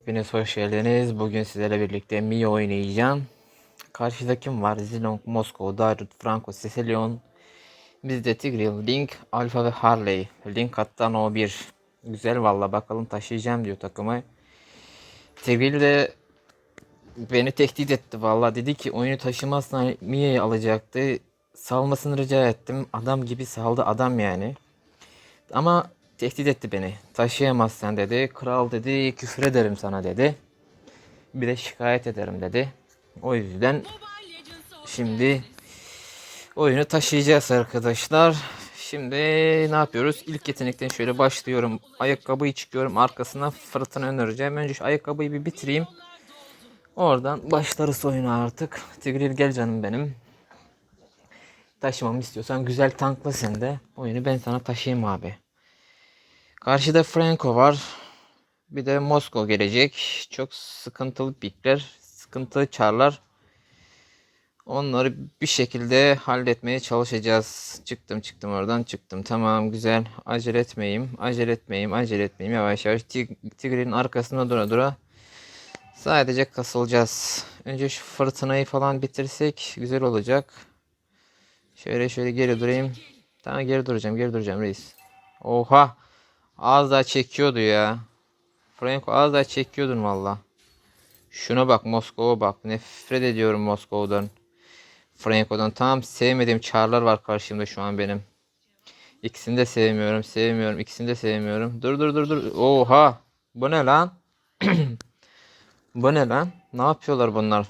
Hepiniz hoş geldiniz. Bugün sizlerle birlikte Mii oynayacağım. Karşıda kim var? Zilong, Moskova, Dairut, Franco, Sicilyon. Bizde Tigreal, Link, Alpha ve Harley. Link hatta no 1. Güzel valla bakalım taşıyacağım diyor takımı. Tigreal de beni tehdit etti valla. Dedi ki oyunu taşımazsan Mia'yı alacaktı. Salmasını rica ettim. Adam gibi saldı adam yani. Ama tehdit etti beni. Taşıyamazsan dedi. Kral dedi küfür ederim sana dedi. Bir de şikayet ederim dedi. O yüzden şimdi oyunu taşıyacağız arkadaşlar. Şimdi ne yapıyoruz? İlk yetenekten şöyle başlıyorum. Ayakkabıyı çıkıyorum. Arkasına fırtına önereceğim. Önce şu ayakkabıyı bir bitireyim. Oradan başlarız oyuna artık. Tigreal gel canım benim. Taşımamı istiyorsan güzel tankla sen de. Oyunu ben sana taşıyayım abi. Karşıda Franco var. Bir de Moskova gelecek. Çok sıkıntılı pikler. Sıkıntılı çarlar. Onları bir şekilde halletmeye çalışacağız. Çıktım çıktım oradan çıktım. Tamam güzel. Acele etmeyeyim. Acele etmeyeyim. Acele etmeyeyim. Yavaş yavaş Tig- Tigre'nin arkasında dura dura. Sadece kasılacağız. Önce şu fırtınayı falan bitirsek güzel olacak. Şöyle şöyle geri durayım. Tamam geri duracağım. Geri duracağım reis. Oha. Az daha çekiyordu ya. Franco az daha çekiyordun valla. Şuna bak Moskova bak. Nefret ediyorum Moskova'dan. Franco'dan. Tam sevmediğim çarlar var karşımda şu an benim. İkisini de sevmiyorum. Sevmiyorum. İkisini de sevmiyorum. Dur dur dur dur. Oha. Bu ne lan? Bu ne lan? Ne yapıyorlar bunlar?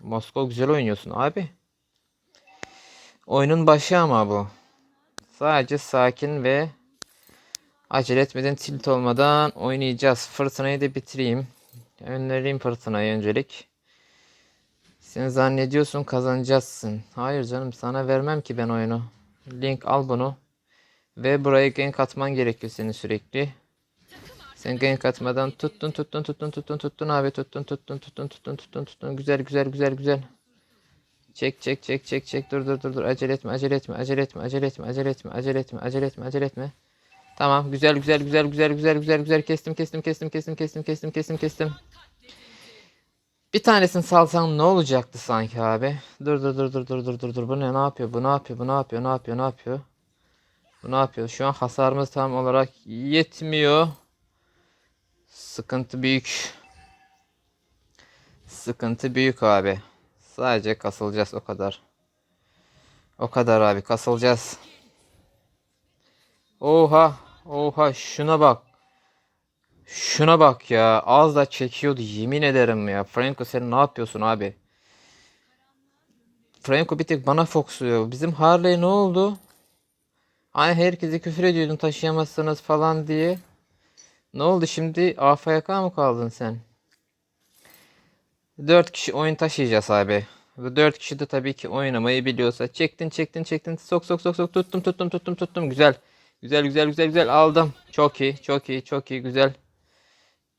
Moskova güzel oynuyorsun abi. Oyunun başı ama bu. Sadece sakin ve acele etmeden tilt olmadan oynayacağız. Fırtınayı da bitireyim. Önlereyim fırtınayı öncelik. Sen zannediyorsun kazanacaksın. Hayır canım sana vermem ki ben oyunu. Link al bunu. Ve buraya gank atman gerekiyor senin sürekli. Sen gank atmadan tuttun tuttun tuttun tuttun tuttun abi tuttun tuttun tuttun tuttun tuttun tuttun güzel güzel güzel güzel. Çek çek çek çek çek dur dur dur dur acele etme acele etme acele etme acele etme acele etme acele etme acele etme acele etme. Tamam güzel güzel güzel güzel güzel güzel güzel kestim kestim kestim kestim kestim kestim kestim kestim. Bir tanesini salsam ne olacaktı sanki abi? Dur dur dur dur dur dur dur dur bu ne ne yapıyor bu ne yapıyor bu ne yapıyor ne yapıyor ne yapıyor? Bu ne yapıyor? Şu an hasarımız tam olarak yetmiyor. Sıkıntı büyük. Sıkıntı büyük abi. Sadece kasılacağız o kadar. O kadar abi kasılacağız. Oha. Oha şuna bak. Şuna bak ya. Az da çekiyordu yemin ederim ya. Franco sen ne yapıyorsun abi? Franco bir tek bana fokusluyor. Bizim Harley ne oldu? Hani herkese küfür ediyordun taşıyamazsınız falan diye. Ne oldu şimdi? AFK mı kaldın sen? 4 kişi oyun taşıyacağız abi. Bu 4 kişi de tabii ki oynamayı biliyorsa. Çektin çektin çektin. Sok sok sok sok tuttum tuttum tuttum tuttum. Güzel. Güzel güzel güzel güzel aldım. Çok iyi çok iyi çok iyi güzel.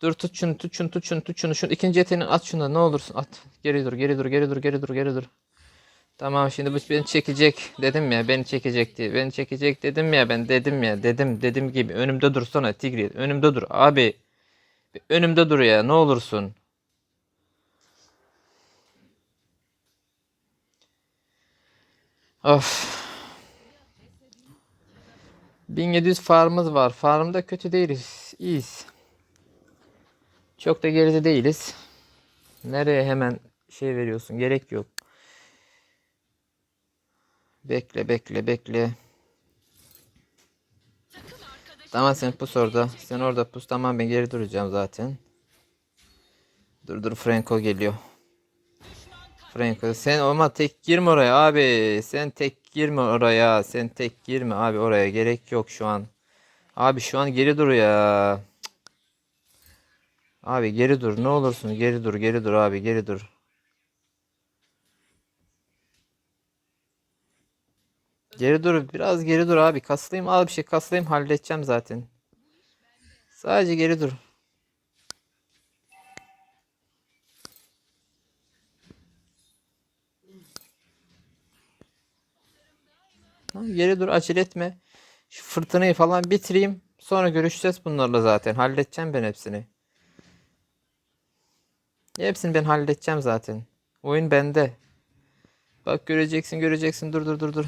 Dur tut şunu tut şunu tut şunu tut şunu. Şunu ikinci yeteneğini at şunu ne olursun at. Geri dur geri dur geri dur geri dur geri dur. Tamam şimdi bu beni çekecek dedim ya beni çekecek diye. Beni çekecek dedim ya ben dedim ya dedim dedim gibi önümde dursana Tigri önümde dur abi. Önümde dur ya ne olursun. Of. 1700 farmımız var. Farmda kötü değiliz. İyiyiz. Çok da geride değiliz. Nereye hemen şey veriyorsun? Gerek yok. Bekle bekle bekle. Tamam sen pus orada. Sen orada pus. Tamam ben geri duracağım zaten. Dur dur Franco geliyor. Franco sen ama tek girme oraya abi. Sen tek girme oraya. Sen tek girme abi oraya. Gerek yok şu an. Abi şu an geri dur ya. Abi geri dur. Ne olursun geri dur. Geri dur abi. Geri dur. Geri dur. Biraz geri dur abi. Kaslayayım. Al bir şey kaslayayım. Halledeceğim zaten. Sadece geri dur. Tamam, geri dur acele etme. Şu fırtınayı falan bitireyim. Sonra görüşeceğiz bunlarla zaten. Halledeceğim ben hepsini. Hepsini ben halledeceğim zaten. Oyun bende. Bak göreceksin göreceksin. Dur dur dur dur.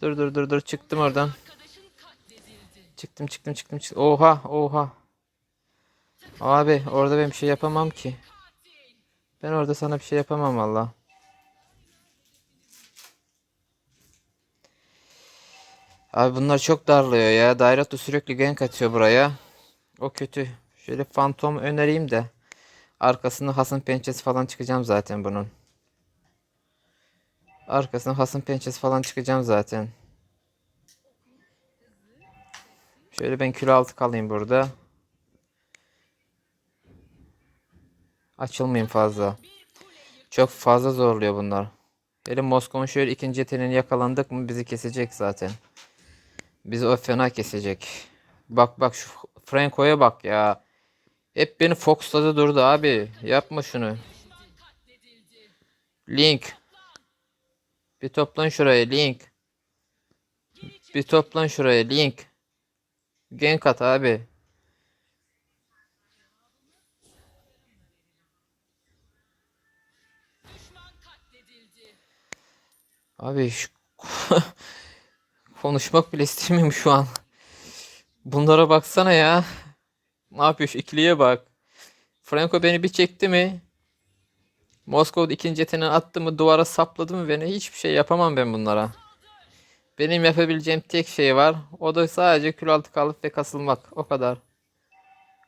Dur dur dur dur. Çıktım oradan. Çıktım çıktım çıktım çıktım. Oha oha. Abi orada ben bir şey yapamam ki. Ben orada sana bir şey yapamam valla. Abi bunlar çok darlıyor ya. Dairatlı sürekli gank atıyor buraya. O kötü. Şöyle fantom önereyim de. Arkasında hasım pençesi falan çıkacağım zaten bunun. Arkasında hasım pençesi falan çıkacağım zaten. Şöyle ben kilo altı kalayım burada. Açılmayayım fazla. Çok fazla zorluyor bunlar. Hele Moskova'nın şöyle ikinci yeteneğini yakalandık mı bizi kesecek zaten. Bizi o fena kesecek. Bak bak şu Franco'ya bak ya. Hep beni fokusladı durdu abi. Yapma şunu. Link. Bir toplan şuraya Link. Bir toplan şuraya Link. Gank at abi. Abi şu konuşmak bile istemiyorum şu an. Bunlara baksana ya. Ne yapıyor şu ikiliye bak. Franco beni bir çekti mi? Moskova'da ikinci yeteneğini attı mı duvara sapladı mı beni hiçbir şey yapamam ben bunlara. Benim yapabileceğim tek şey var. O da sadece kül altı kalıp ve kasılmak. O kadar.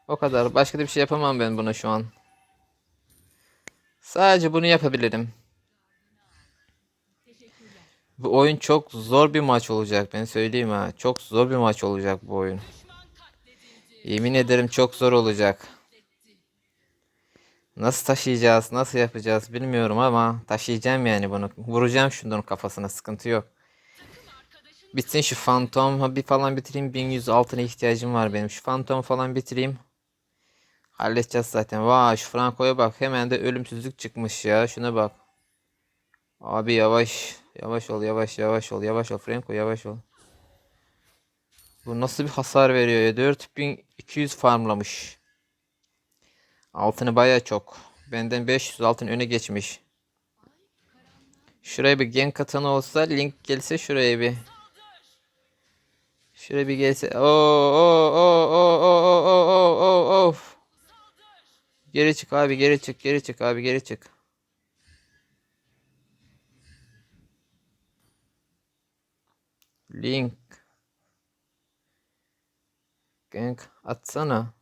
O kadar. Başka da bir şey yapamam ben buna şu an. Sadece bunu yapabilirim. Bu oyun çok zor bir maç olacak. Ben söyleyeyim ha. Çok zor bir maç olacak bu oyun. Yemin ederim çok zor olacak. Nasıl taşıyacağız, nasıl yapacağız bilmiyorum ama taşıyacağım yani bunu. Vuracağım şunların kafasına sıkıntı yok. Bitsin şu fantom bir falan bitireyim. 1100 altına ihtiyacım var benim. Şu fantom falan bitireyim. Halledeceğiz zaten. Vay şu Franco'ya bak. Hemen de ölümsüzlük çıkmış ya. Şuna bak. Abi yavaş. Yavaş ol yavaş yavaş ol yavaş ol Franco yavaş ol. Bu nasıl bir hasar veriyor ya 4200 farmlamış. Altını baya çok. Benden 500 altın öne geçmiş. Şuraya bir gen katanı olsa link gelse şuraya bir. Şuraya bir gelse. Oo oo oo oo oo oo oo oo. Geri çık abi geri çık geri çık abi geri çık. Link. Gank atsana.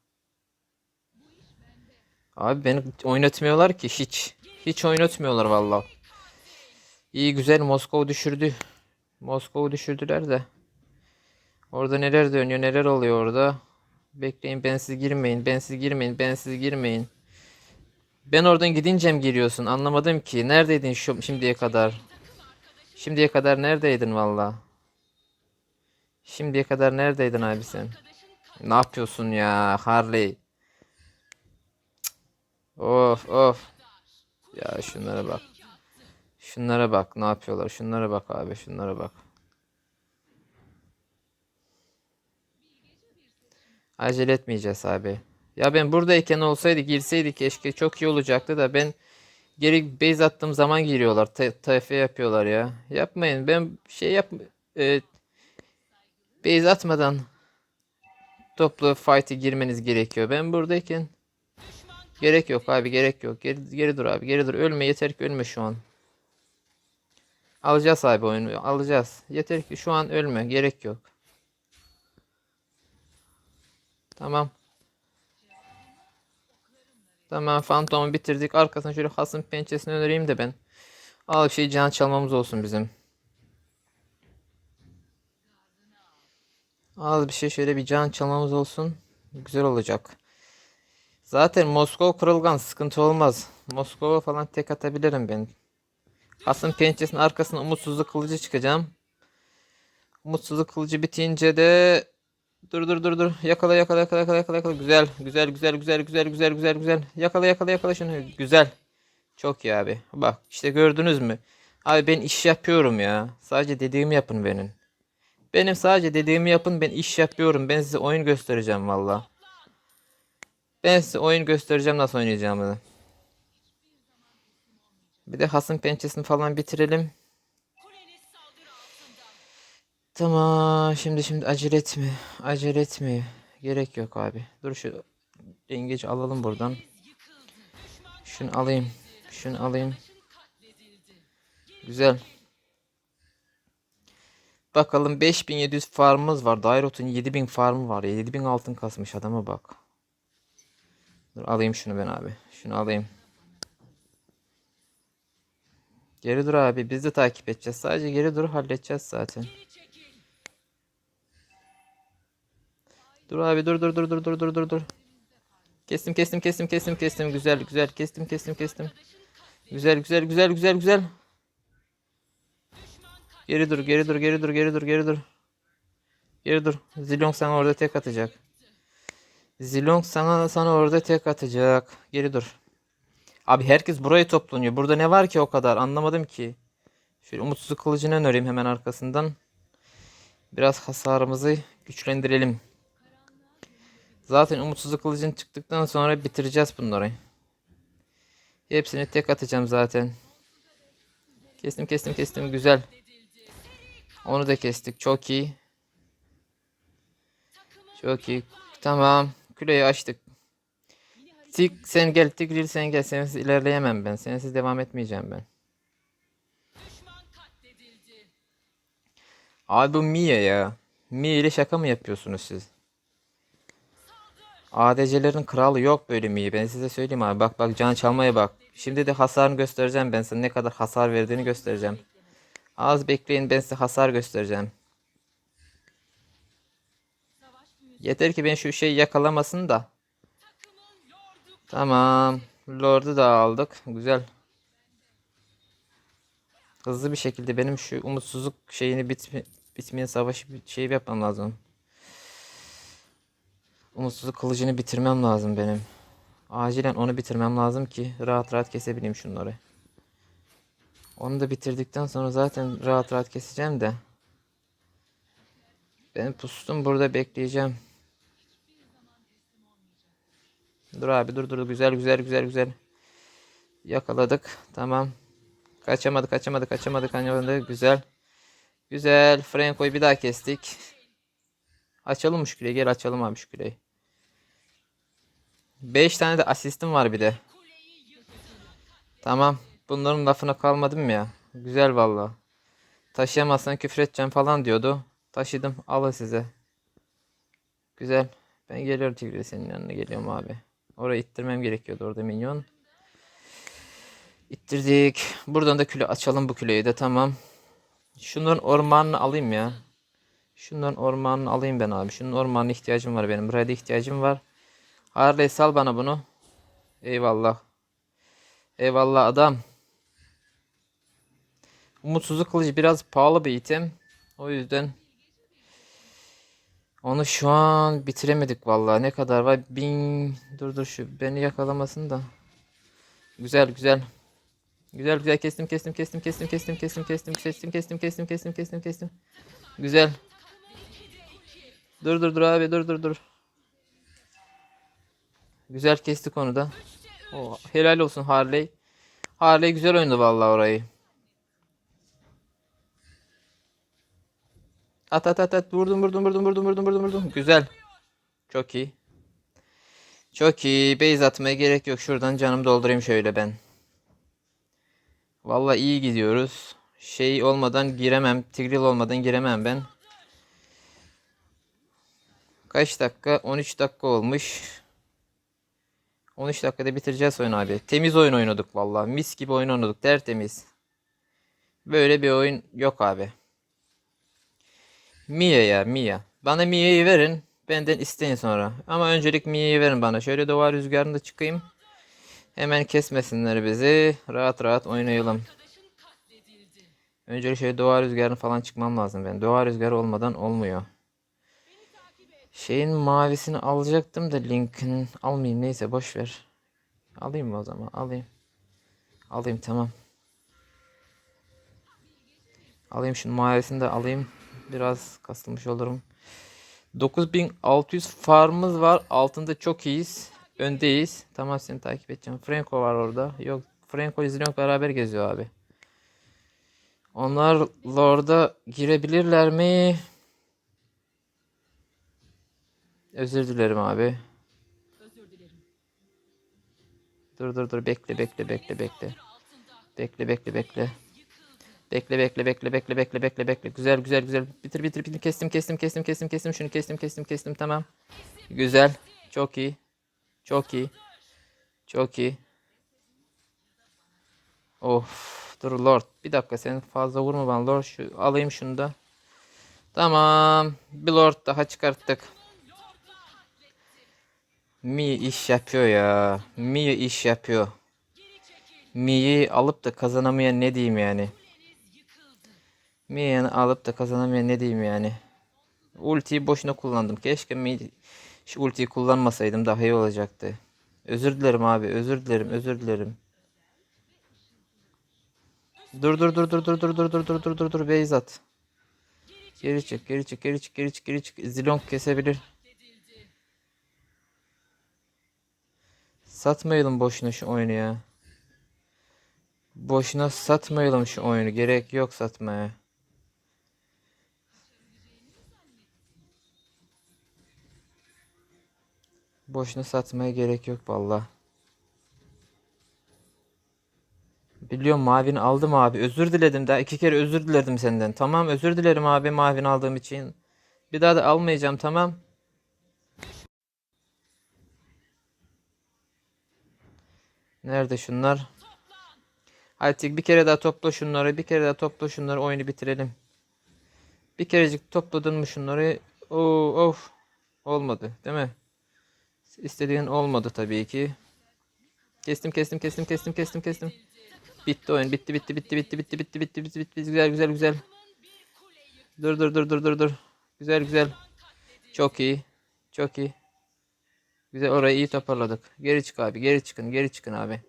Abi beni oynatmıyorlar ki hiç. Hiç oynatmıyorlar valla. İyi güzel Moskova düşürdü. Moskova düşürdüler de. Orada neler dönüyor neler oluyor orada. Bekleyin bensiz girmeyin bensiz girmeyin bensiz girmeyin. Ben oradan gidince mi giriyorsun anlamadım ki. Neredeydin şu, şimdiye kadar? Şimdiye kadar neredeydin valla? Şimdiye kadar neredeydin abi sen? Ne yapıyorsun ya Harley? Of of. Ya şunlara bak. Şunlara bak ne yapıyorlar? Şunlara bak abi şunlara bak. Acele etmeyeceğiz abi. Ya ben buradayken olsaydı girseydi keşke çok iyi olacaktı da ben geri base attığım zaman giriyorlar. TF yapıyorlar ya. Yapmayın. Ben şey yap e, base atmadan toplu fight'e girmeniz gerekiyor. Ben buradayken gerek yok abi gerek yok. Geri, geri dur abi geri dur. Ölme yeter ki ölme şu an. Alacağız abi oyunu alacağız. Yeter ki şu an ölme gerek yok. Tamam. Tamam fantomu bitirdik. Arkasına şöyle hasım pençesini önereyim de ben. Al şey can çalmamız olsun bizim. Az bir şey şöyle bir can çalmamız olsun. Güzel olacak. Zaten Moskova kırılgan sıkıntı olmaz. Moskova falan tek atabilirim ben. Hasım pençesinin arkasına umutsuzluk kılıcı çıkacağım. Umutsuzluk kılıcı bitince de Dur dur dur dur. Yakala yakala yakala yakala yakala yakala. Güzel güzel güzel güzel güzel güzel güzel güzel. Yakala yakala yakala şunu. Güzel. Çok iyi abi. Bak işte gördünüz mü? Abi ben iş yapıyorum ya. Sadece dediğimi yapın benim. Benim sadece dediğimi yapın ben iş yapıyorum. Ben size oyun göstereceğim valla. Ben size oyun göstereceğim nasıl oynayacağımı. Bir de hasım pençesini falan bitirelim. Tamam şimdi şimdi acele etme. Acele etme. Gerek yok abi. Dur şu dengeci alalım buradan. Şunu alayım. Şunu alayım. Güzel. Bakalım 5700 farmımız var. Dairot'un 7000 farmı var. 7000 altın kasmış adama bak. Dur alayım şunu ben abi. Şunu alayım. Geri dur abi. Biz de takip edeceğiz. Sadece geri dur halledeceğiz zaten. Dur abi dur dur dur dur dur dur dur dur. Kestim kestim kestim kestim kestim. Güzel güzel kestim kestim kestim. Güzel güzel güzel güzel güzel. Geri dur geri dur geri dur geri dur geri dur. Geri dur. Zilong sana orada tek atacak. Zilong sana sana orada tek atacak. Geri dur. Abi herkes buraya toplanıyor. Burada ne var ki o kadar? Anlamadım ki. Şöyle umutsuzluk kılıcını önereyim hemen arkasından. Biraz hasarımızı güçlendirelim. Zaten umutsuzluk kılıcın çıktıktan sonra bitireceğiz bunları. Hepsini tek atacağım zaten. Kestim kestim kestim güzel. Onu da kestik. Çok iyi. Çok iyi. Tamam. Küleyi açtık. Tik sen gel Tigril sen gel. Sensiz ilerleyemem ben. Sensiz devam etmeyeceğim ben. Abi bu Mia ya. Mia ile şaka mı yapıyorsunuz siz? ADC'lerin kralı yok böyle Mia. Ben size söyleyeyim abi. Bak bak can çalmaya bak. Şimdi de hasarını göstereceğim ben sana ne kadar hasar verdiğini göstereceğim. Az bekleyin ben size hasar göstereceğim. Yeter ki ben şu şeyi yakalamasın da. Tamam. Lord'u da aldık. Güzel. Hızlı bir şekilde benim şu umutsuzluk şeyini bitme, bitmeyen savaşı şey yapmam lazım. Umutsuzluk kılıcını bitirmem lazım benim. Acilen onu bitirmem lazım ki rahat rahat kesebileyim şunları. Onu da bitirdikten sonra zaten rahat rahat keseceğim de. Ben pustum burada bekleyeceğim. Dur abi dur dur güzel güzel güzel güzel. Yakaladık. Tamam. Kaçamadı kaçamadı kaçamadı kaçamadı. Güzel. Güzel. Franco'yu bir daha kestik. Açalım mı şu? Gel açalım abi şu küreyi. 5 tane de asistim var bir de. Tamam. Bunların lafına kalmadım ya. Güzel valla. Taşıyamazsan küfür edeceğim falan diyordu. Taşıdım. Alın size. Güzel. Ben geliyorum Tigre senin yanına geliyorum abi. Oraya ittirmem gerekiyordu orada minyon. İttirdik. Buradan da küle açalım bu küleyi de tamam. Şunların ormanını alayım ya. Şunların ormanını alayım ben abi. Şunun ormanına ihtiyacım var benim. Buraya da ihtiyacım var. Harley sal bana bunu. Eyvallah. Eyvallah adam. Umutsuzluk kılıcı biraz pahalı bir item. O yüzden onu şu an bitiremedik vallahi. Ne kadar var? Bin dur dur şu beni yakalamasın da. Güzel güzel. Güzel güzel kestim kestim kestim kestim kestim kestim kestim kestim kestim kestim kestim kestim kestim. Güzel. Dur dur dur abi dur dur dur. Güzel kestik onu da. Oh, helal olsun Harley. Harley güzel oynadı vallahi orayı. At at at at vurdum vurdum vurdum vurdum vurdum vurdum vurdum. Güzel. Çok iyi. Çok iyi. Base atmaya gerek yok. Şuradan canımı doldurayım şöyle ben. Vallahi iyi gidiyoruz. Şey olmadan giremem. Tigril olmadan giremem ben. Kaç dakika? 13 dakika olmuş. 13 dakikada bitireceğiz oyunu abi. Temiz oyun oynadık vallahi. Mis gibi oyun oynadık. Tertemiz. Böyle bir oyun yok abi. Mia ya Mia. Bana Mia'yı verin. Benden isteyin sonra. Ama öncelik Mia'yı verin bana. Şöyle doğa rüzgarında çıkayım. Hemen kesmesinler bizi. Rahat rahat oynayalım. Öncelik şöyle doğa rüzgarını falan çıkmam lazım ben. Doğa rüzgarı olmadan olmuyor. Şeyin mavisini alacaktım da Link'in almayayım neyse boş ver. Alayım mı o zaman? Alayım. Alayım tamam. Alayım şunu mavisini de alayım. Biraz kasılmış olurum. 9600 farmımız var. Altında çok iyiyiz. Öndeyiz. Tamam seni takip edeceğim. Franco var orada. Yok Franco Zilong beraber geziyor abi. Onlar Lord'a girebilirler mi? Özür dilerim abi. Dur dur dur bekle bekle bekle bekle. Bekle bekle bekle. Bekle bekle bekle bekle bekle bekle bekle. Güzel güzel güzel. Bitir bitir bitir. Kestim kestim kestim kestim kestim şunu kestim kestim kestim tamam. Güzel. Çok iyi. Çok iyi. Çok iyi. Of. Dur Lord. Bir dakika sen fazla vurma bana Lord. Şu, alayım şunu da. Tamam. Bir Lord daha çıkarttık. Mi iş yapıyor ya. Mi iş yapıyor. Mi'yi alıp da kazanamayan ne diyeyim yani. Mi'yi alıp da kazanamayan ne diyeyim yani. Ultiyi boşuna kullandım. Keşke Mi şu ultiyi kullanmasaydım daha iyi olacaktı. Özür dilerim abi. Özür dilerim. Özür dilerim. Dur dur dur dur dur dur dur dur dur dur dur dur Beyzat. Geri çık geri çık geri çık geri çık geri çık. Zilong kesebilir. Satmayalım boşuna şu oyunu ya. Boşuna satmayalım şu oyunu. Gerek yok satmaya. Boşuna satmaya gerek yok valla. Biliyorum mavini aldım abi. Özür diledim daha iki kere özür diledim senden. Tamam özür dilerim abi mavini aldığım için. Bir daha da almayacağım tamam. Nerede şunlar? Hadi bir kere daha topla şunları. Bir kere daha topla şunları. Oyunu bitirelim. Bir kerecik topladın mı şunları? Oo, of. Olmadı değil mi? İstediğin olmadı tabii ki. Kestim kestim kestim kestim kestim kestim. Bitti oyun. Bitti bitti bitti bitti bitti bitti bitti bitti bitti. Güzel güzel güzel. Dur dur dur dur dur dur. Güzel güzel. Çok iyi. Çok iyi. Güzel orayı iyi toparladık. Geri çık abi. Geri çıkın. Geri çıkın abi.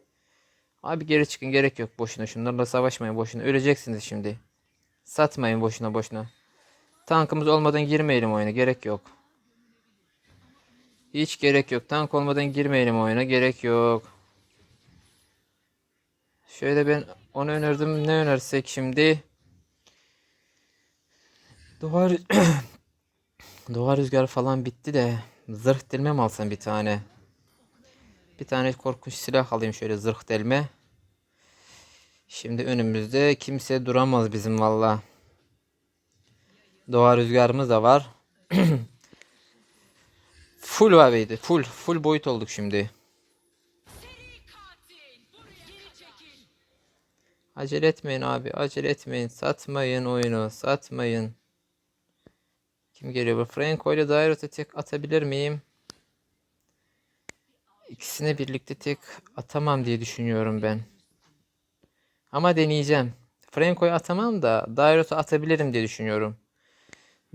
Abi geri çıkın. Gerek yok boşuna. Şunlarla savaşmayın boşuna. Öleceksiniz şimdi. Satmayın boşuna boşuna. Tankımız olmadan girmeyelim oyuna. Gerek yok. Hiç gerek yok. Tank olmadan girmeyelim oyuna. Gerek yok. Şöyle ben onu önerdim. Ne önersek şimdi? Duvar Doğa rüzgarı falan bitti de zırh delme mi alsam bir tane? Bir tane korkunç silah alayım şöyle zırh delme. Şimdi önümüzde kimse duramaz bizim valla. Doğa rüzgarımız da var. full abiydi. Full. Full boyut olduk şimdi. Acele etmeyin abi. Acele etmeyin. Satmayın oyunu. Satmayın. Kim geliyor bu? Franco ile Dairot'a tek atabilir miyim? İkisini birlikte tek atamam diye düşünüyorum ben. Ama deneyeceğim. Franco'yu atamam da Dairot'u atabilirim diye düşünüyorum.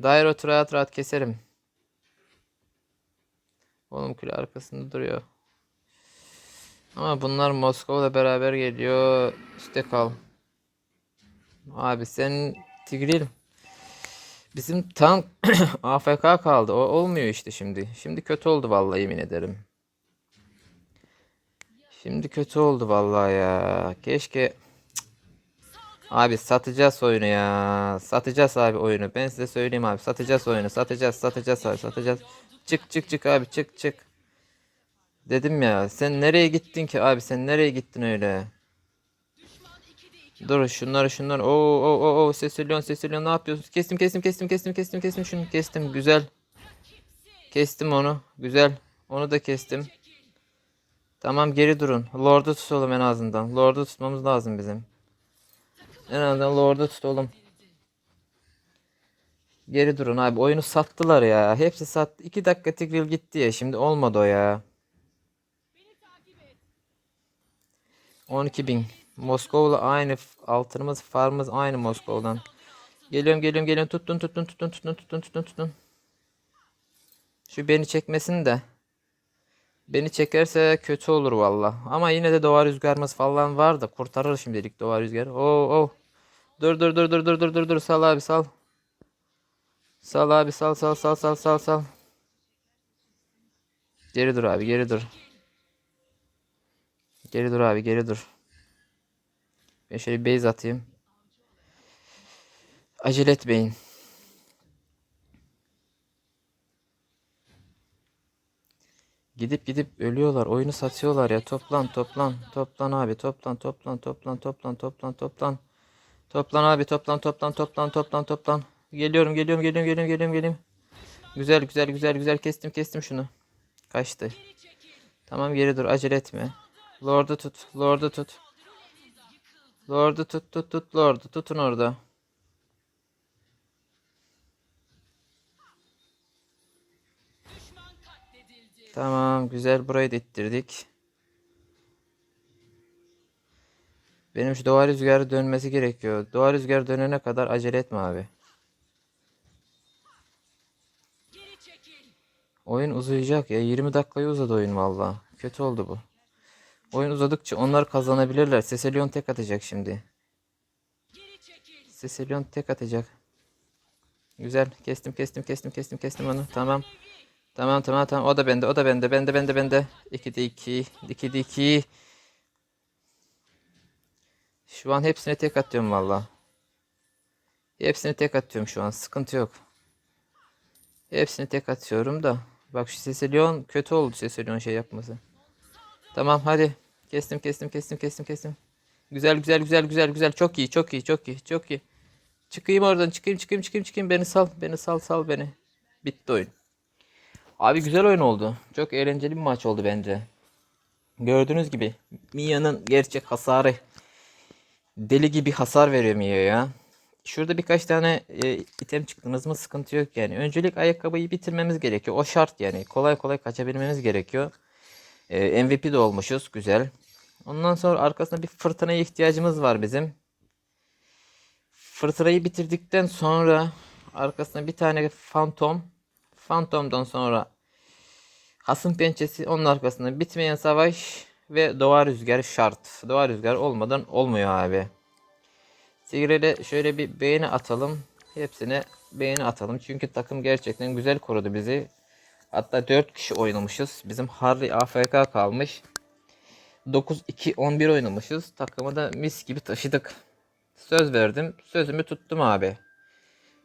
Dairot'u rahat rahat keserim. Oğlum kule arkasında duruyor. Ama bunlar Moskova'la beraber geliyor. Üste kal. Abi sen Tigril. Bizim tank AFK kaldı. O olmuyor işte şimdi. Şimdi kötü oldu vallahi yemin ederim. Şimdi kötü oldu vallahi ya. Keşke Abi satacağız oyunu ya. Satacağız abi oyunu. Ben size söyleyeyim abi. Satacağız oyunu. Satacağız, satacağız abi, satacağız. Çık çık çık abi çık çık. Dedim ya. Sen nereye gittin ki abi? Sen nereye gittin öyle? Dur şunları şunları. Oo oo oo oo Sesilyon Sesilyon ne yapıyorsun? Kestim kestim kestim kestim kestim kestim şunu kestim. Güzel. Kestim onu. Güzel. Onu da kestim. Tamam geri durun. Lord'u tutalım en azından. Lord'u tutmamız lazım bizim. En azından Lord'u tutalım. Geri durun abi. Oyunu sattılar ya. Hepsi sattı. 2 dakika Tigril gitti ya. Şimdi olmadı o ya. 12 bin. Moskova'la aynı altınımız farmımız aynı Moskova'dan. Geliyorum geliyorum geliyorum tuttun tuttun tuttun tuttun tuttun tuttun tuttun. Şu beni çekmesin de. Beni çekerse kötü olur valla. Ama yine de doğa rüzgarımız falan var da kurtarır şimdilik doğa rüzgarı. Oo oo. Dur dur dur dur dur dur dur dur sal abi sal. Sal abi sal sal sal sal sal sal. Geri dur abi geri dur. Geri dur abi geri dur. Ben şöyle bir base atayım. Acele etmeyin. Gidip gidip ölüyorlar. Oyunu satıyorlar ya. Toplan toplan. Toplan abi. Toplan toplan toplan toplan toplan toplan. Toplan abi toplan toplan toplan toplan toplan. Geliyorum geliyorum geliyorum geliyorum geliyorum geliyorum. Güzel güzel güzel güzel kestim kestim şunu. Kaçtı. Tamam geri dur acele etme. Lord'u tut. Lord'u tut. Lord'u tut tut tut Lord'u tutun orada. Tamam güzel burayı da ittirdik. Benim şu doğa rüzgarı dönmesi gerekiyor. Doğa rüzgarı dönene kadar acele etme abi. Oyun uzayacak ya. 20 dakikayı uzadı oyun valla. Kötü oldu bu. Oyun uzadıkça onlar kazanabilirler. Seselion tek atacak şimdi. Seselion tek atacak. Güzel. Kestim kestim kestim kestim kestim onu. Tamam. Tamam tamam tamam. O da bende. O da bende. Bende bende bende. 2'de 2. 2'de 2. Şu an hepsine tek atıyorum valla. Hepsini tek atıyorum şu an. Sıkıntı yok. Hepsini tek atıyorum da. Bak şu Seselion kötü oldu Seselion şey yapması. Tamam hadi. Kestim kestim kestim kestim kestim. Güzel güzel güzel güzel güzel. Çok iyi çok iyi çok iyi çok iyi. Çıkayım oradan çıkayım çıkayım çıkayım çıkayım. Beni sal beni sal sal beni. Bitti oyun. Abi güzel oyun oldu. Çok eğlenceli bir maç oldu bence. Gördüğünüz gibi Mia'nın gerçek hasarı. Deli gibi hasar veriyor Mia ya. Şurada birkaç tane e, item çıktınız mı sıkıntı yok yani. Öncelik ayakkabıyı bitirmemiz gerekiyor. O şart yani. Kolay kolay kaçabilmemiz gerekiyor. E, MVP de olmuşuz. Güzel. Ondan sonra arkasında bir fırtınaya ihtiyacımız var bizim. Fırtınayı bitirdikten sonra arkasında bir tane fantom. Fantom'dan sonra hasım pençesi onun arkasında bitmeyen savaş ve doğa rüzgarı şart. Doğa rüzgarı olmadan olmuyor abi. Tigre'le şöyle bir beğeni atalım. Hepsine beğeni atalım. Çünkü takım gerçekten güzel korudu bizi. Hatta 4 kişi oynamışız. Bizim Harry AFK kalmış. 9-2-11 oynamışız. Takımı da mis gibi taşıdık. Söz verdim. Sözümü tuttum abi.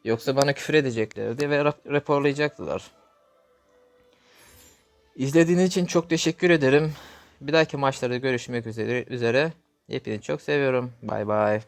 Yoksa bana küfür edeceklerdi ve rap- raporlayacaktılar. İzlediğiniz için çok teşekkür ederim. Bir dahaki maçlarda görüşmek üzere. üzere. Hepinizi çok seviyorum. Bay bay.